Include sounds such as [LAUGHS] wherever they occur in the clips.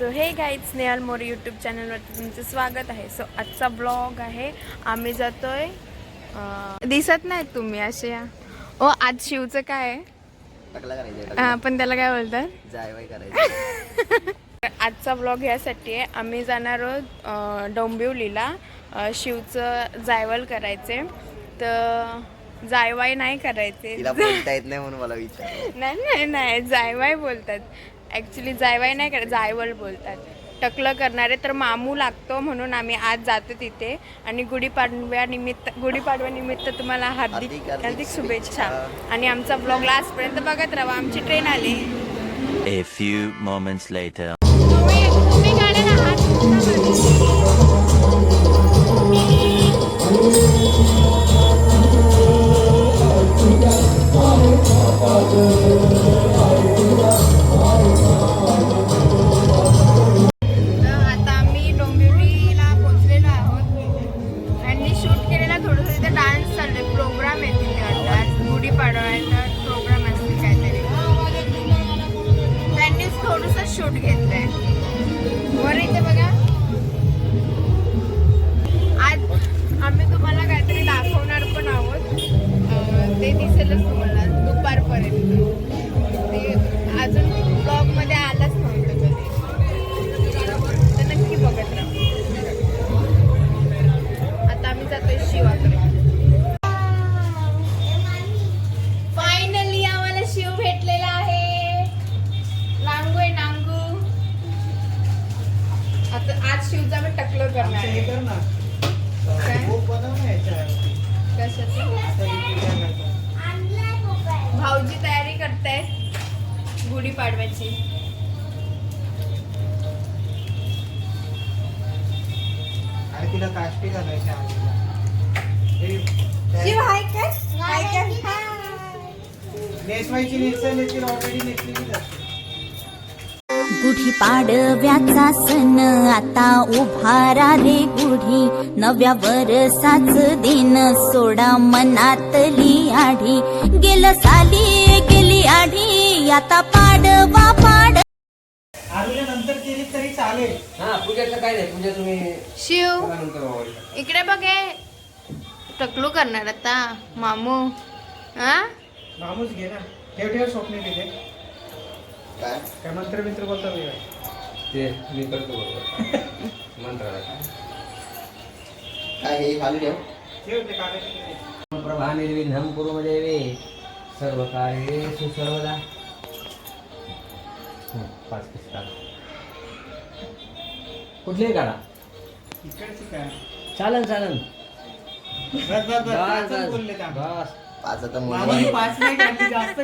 So हे guide Snehal More YouTube चॅनलवरती तुमचं स्वागत आहे. सो आजचा ब्लॉग आहे आम्ही जातोय दिसत नाहीत तुम्ही असे ओ आज शिवचं काय आहे? पण त्याला काय बोलतात? [LAUGHS] आजचा ब्लॉग यासाठी आहे आम्ही जाणार आहोत डोंबिवलीला शिवचं जायवल करायचे. तर जायवाय नाही करायचे. तिला बोलता येत नाही म्हणून मला विचार [LAUGHS] नाही नाही नाही जायवाय बोलतात. ॲक्च्युली जायवाय नाही करत जायवल बोलतात. टकलं करणारे तर मामू लागतो म्हणून आम्ही आज जातो तिथे. आणि गुढीपाडव्या निमित्त गुढीपाडव्या निमित्त तुम्हाला हार्दिक हार्दिक- शुभेच्छा. आणि आमचा ब्लॉग लास्टपर्यंत बघत राहा आमची ट्रेन आली. A few moments later. तुम्ही तुम्ही आता आज शिवचा आम्ही टकलं करणार आहे. काय? कशाचं? भाऊजी तयारी करताय गुढीपाडव्याची आणि तिला काष्टी घालायची आजीला. शिव त्या- हाय काय हाय काय नेसवायची नेसतील ऑलरेडी नेसलेलीच असते गुढी पाडव्याचा सण आता उभारा रे गुढी. नव्या वरसाच दिन. सोडा मनातली आढी. गेलं साली गेली आढी. आता पाडवा पाड आरुल्या नंतर केली तरी चालेल. हा पूजेचं काय नाही. पूजा तुम्ही शिव नंतर. इकडे. बघे टकलू करणार आता मामू. हा? मामूस घे ना. ठेव ठेव स्वप्ने तिथे काय? काय मंत्र मित्र बोलता वेळ ते मी करतो बरोबर मंत्राला. काय हे खाली ठेव. ठेव ते कागद प्रभा निर्विघ्नं कुरु मे देवे सर्व कार्येषु सर्वदा. पाच पीस काढा. कुठलेही काढा? चालन चालन. बस बस बस पाच आता पाच नाही काढली जास्त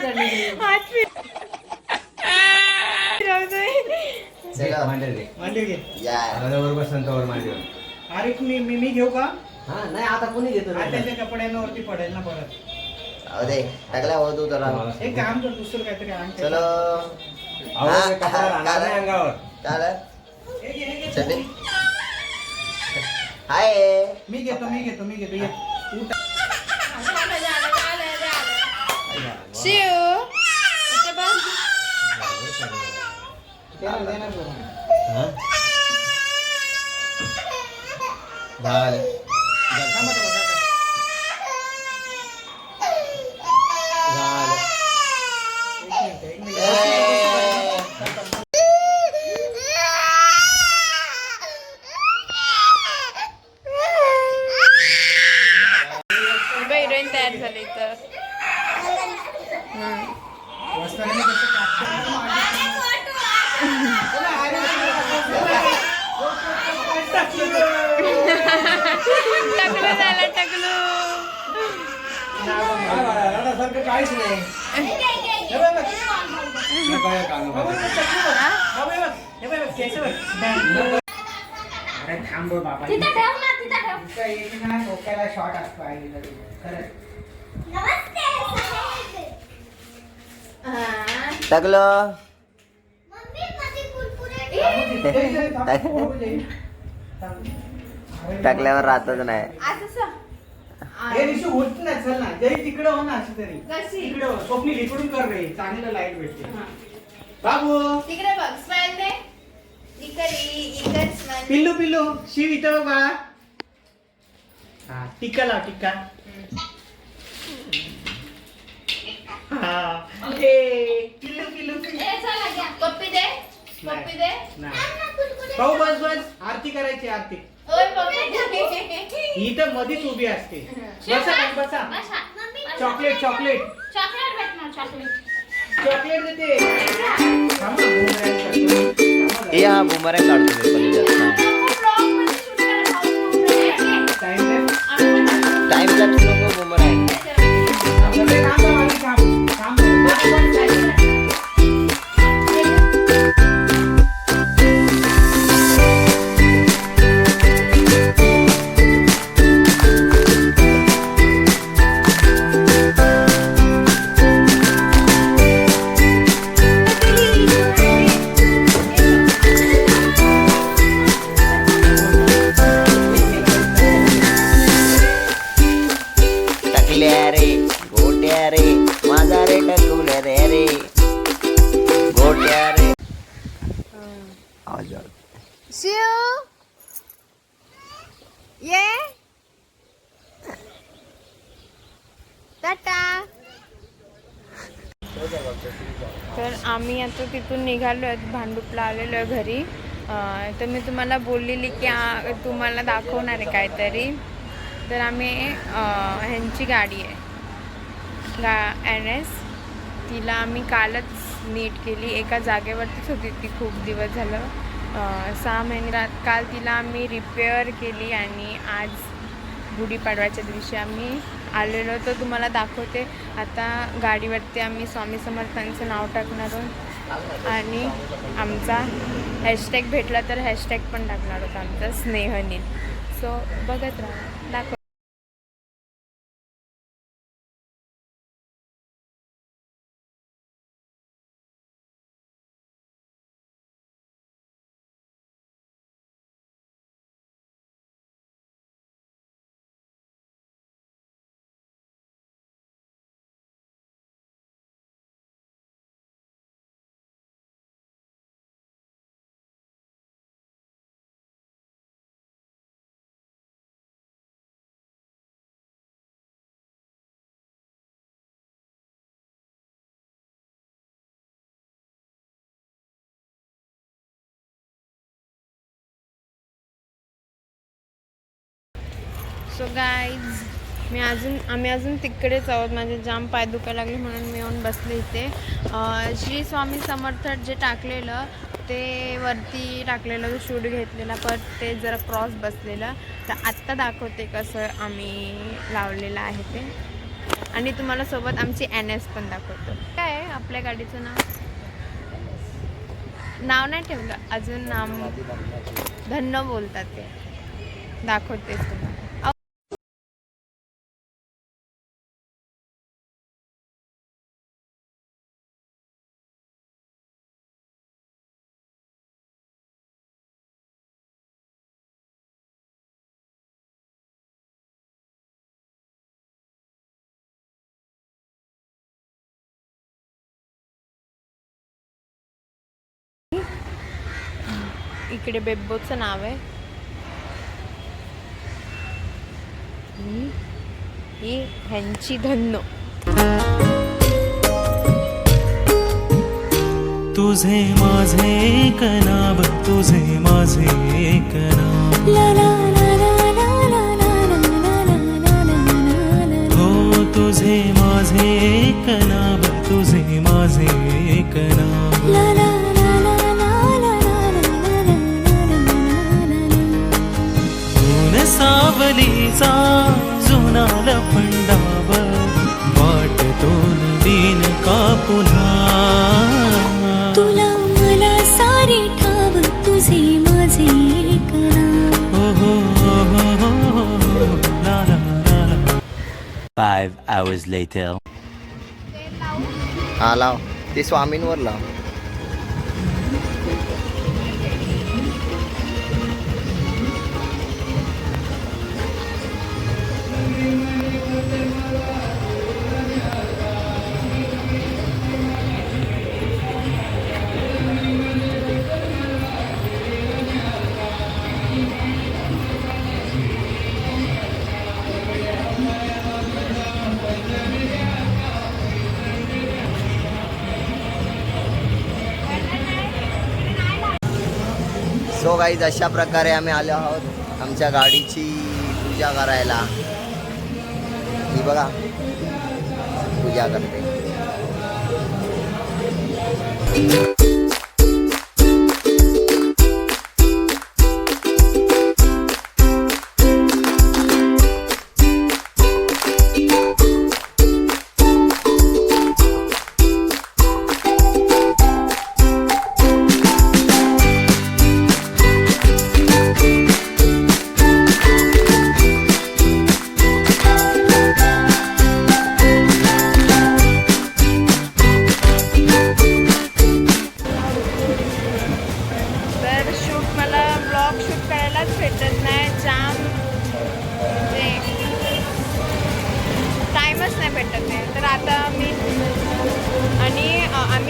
घे या. बरोबर बसंतावर मांडीवर अरे मी मी मी घेऊ का? हा नाही आता कोणी घेतो नाही कपड्यांवरती पडेल ना परत. अहो दे टाकला हो तू एक काम कर दुसरं काहीतरी आण चलो. अहो, हा, ते कपडा हा, राहणार नाही काय? अंगावर. काय हे घे, हे घे. चड्डी हाय. मी घेतो मी घेतो मी घेतो. ये. शिव. Vale. टकलू झालं टकलू काय बाळा, रडासारखं काहीच नाही हे बघ, बघ. नका या कानामध्ये. हा, बघ, बघ. हे बघ, बघ, केस बघ. बॅग. अरे थांब बाबा इथं एक ना डोक्याला शॉट असतो आईला ते. खरंच. हा. टाकलो हे, हे, थांब, टाकल्यावर राहतच नाही. असं स- हे रिशू होत नाही चल ना. जरी तिकडे हो ना अशी तरी. कशी तिकडे हो. इकडून कर रे. चांगलं लाइट भेटते. बाबू. तिकडे बघ स्माइल दे. पिल्लू पिल्लू. शिव इथं बघ बाळा. हा टिक्का लाव टिक्का हा. पिल्लू पिल्लू पप्पी दे. पप्पी दे. नाही. भाऊ बस बस. आरती करायची आरती. ही तर मधीच उभी असते. बसा ताई, बसा. Chocolate chocolate. चॉकलेट भेटणार चॉकलेट. चॉकलेट देते. थांबा, हा बुमरंग काढतो. मी पण Time lapse. टाइम लॅप्स नको बुमरंग सगळे थांबा, आधी थांब. थांब. टाटा. तर आम्ही आता तिथून निघालो आहेत भांडूपला आलेलो आहे घरी. तर मी तुम्हाला बोललेली की तुम्हाला दाखवणार आहे काहीतरी. तर आम्ही ह्यांची गाडी आहे. गा एन एस. तिला आम्ही कालच नीट केली. एका जागेवरतीच होती ती खूप दिवस झालं. सहा महिन्यात काल तिला आम्ही रिपेअर केली आणि आज गुढीपाडव्याच्या दिवशी आम्ही आलेलो तर तुम्हाला दाखवते. आता गाडीवरती आम्ही स्वामी समर्थांचं नाव टाकणार आहोत. आणि आमचा हॅशटॅग भेटला तर हॅशटॅग पण टाकणार आहोत आमचा स्नेहनील. सो बघत राहा. सो गाईज मी अजून आम्ही अजून तिकडेच आहोत. माझे जाम पाय दुखायला लागले म्हणून मी येऊन बसले इथे. श्री स्वामी समर्थ जे टाकलेलं ते वरती टाकलेलं शूट घेतलेला पण ते जरा क्रॉस बसलेलं. तर आत्ता दाखवते कसं आम्ही लावलेलं आहे ते. आणि तुम्हाला सोबत आमची एन एस पण दाखवतो. काय आहे आपल्या गाडीचं नाव? नाव नाही ठेवलं. अजून नाम धन्य बोलतात ते. दाखवतेच इकडे बेब्बोचं नाव आहे ही ही ह्यांची धन्नो तुझे माझे एक नाव तुझे माझे एक नाव हो तुझे माझे एक नाव सावलीचा जुना लफंडाव वाटतून दिन का पुन्हा तुला मला सारी ठाव तुझे माझे. हो हो हो हो हो Five hours later. हा लाव ते स्वामींवर लाव हो सो गाईज अशा प्रकारे आम्ही आलो आहोत आमच्या गाडीची पूजा करायला. ही बघा. पूजा करते.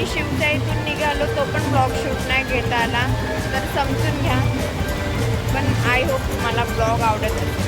आम्ही शिवच्या इथून निघालो तो पण ब्लॉग शूट नाही घेता आला. तर समजून घ्या. पण आय होप मला ब्लॉग आवडत असेल